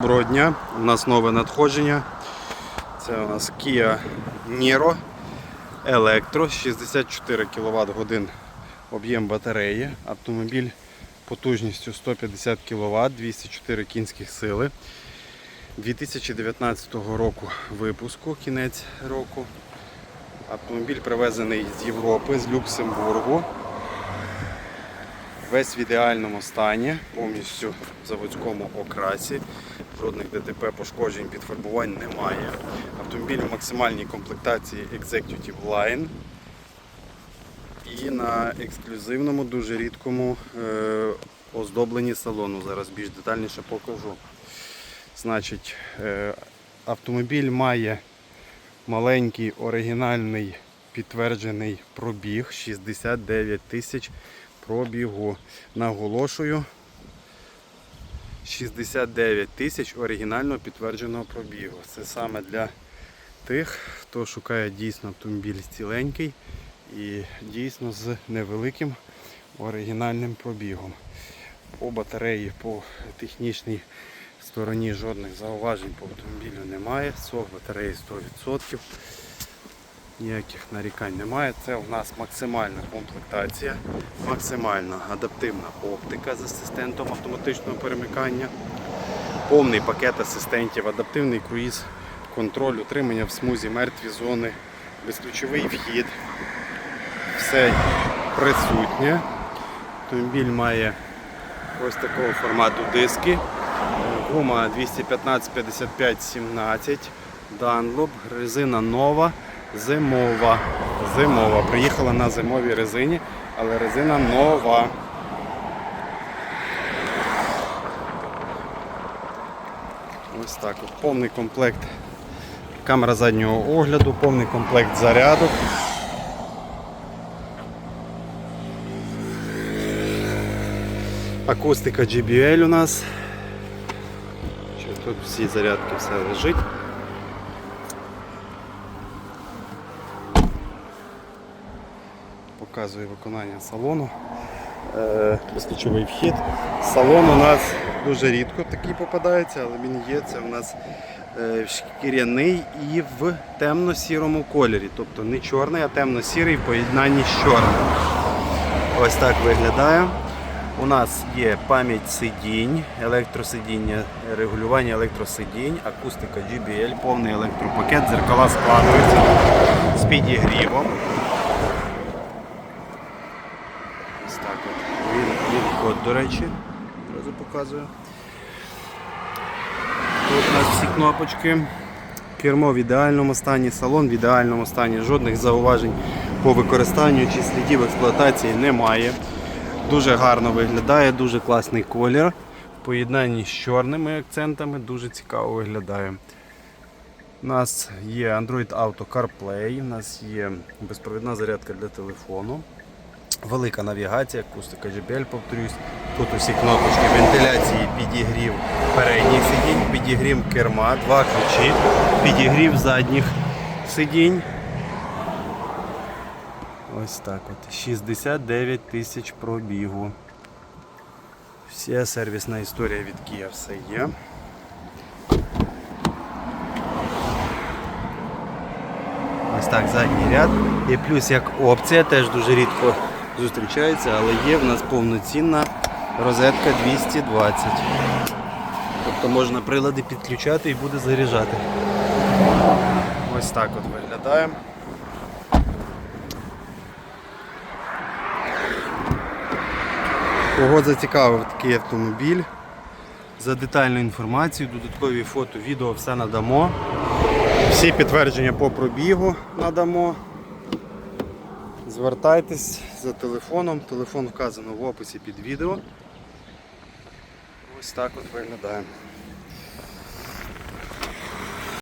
Доброго дня, у нас нове надходження. Це у нас Kia Niro Electro, 64 кВт годин об'єм батареї. Автомобіль потужністю 150 кВт, 204 кінських сили. 2019 року випуску, кінець року. Автомобіль привезений з Європи, з Люксембургу. Весь в ідеальному стані, повністю в заводському окрасі. Жодних ДТП пошкоджень підфарбувань немає. Автомобіль в максимальній комплектації Executive Line. І на ексклюзивному, дуже рідкому е, оздобленні салону. Зараз більш детальніше покажу. Значить, е, автомобіль має маленький оригінальний підтверджений пробіг 69 тисяч пробігу. Наголошую. 69 тисяч оригінального підтвердженого пробігу. Це саме для тих, хто шукає дійсно автомобіль ціленький і дійсно з невеликим оригінальним пробігом. По батареї, по технічній стороні жодних зауважень по автомобілю немає. Сок батареї 100%. Ніяких нарікань немає. Це у нас максимальна комплектація, максимальна адаптивна оптика з асистентом автоматичного перемикання, повний пакет асистентів, адаптивний круїз, контроль, утримання в смузі, мертві зони, безключовий вхід. Все присутнє. Автомобіль має ось такого формату диски. Гума 215 55 17 Dunlop, резина нова, зимова. Зимова. Приїхала на зимовій резині, але резина нова. Ось так. От. Повний комплект. Камера заднього огляду, повний комплект зарядок. Акустика JBL у нас. Тут всі зарядки все лежить. Показую виконання салону. Е, Безключовий вхід. Салон у нас дуже рідко такий попадається, але він є. Це у нас е, шкіряний і в темно-сірому кольорі. Тобто не чорний, а темно-сірий в поєднанні з чорним. Ось так виглядає. У нас є пам'ять сидінь, електросидіння, регулювання електросидінь, акустика JBL, повний електропакет, дзеркала складуються з підігрівом. Ось так от. Він, він код, до речі, одразу показую. Тут у нас всі кнопочки. Кермо в ідеальному стані, салон в ідеальному стані, жодних зауважень по використанню чи слідів експлуатації немає. Дуже гарно виглядає, дуже класний колір. В поєднанні з чорними акцентами дуже цікаво виглядає. У нас є Android Auto CarPlay, у нас є безпровідна зарядка для телефону, велика навігація, акустика JBL, повторюсь. Тут усі кнопочки вентиляції, підігрів передніх сидінь, підігрів керма, два ключі, підігрів задніх сидінь. Ось так от. 69 тисяч пробігу. Вся сервісна історія від Kia все є. Ось так задній ряд. І плюс як опція, теж дуже рідко зустрічається, але є в нас повноцінна розетка 220. Тобто можна прилади підключати і буде заряджати. Ось так от виглядає. Кого зацікавив такий автомобіль? За детальну інформацію, додаткові фото, відео все надамо. Всі підтвердження по пробігу надамо. Звертайтесь за телефоном. Телефон вказано в описі під відео. Ось так от виглядає.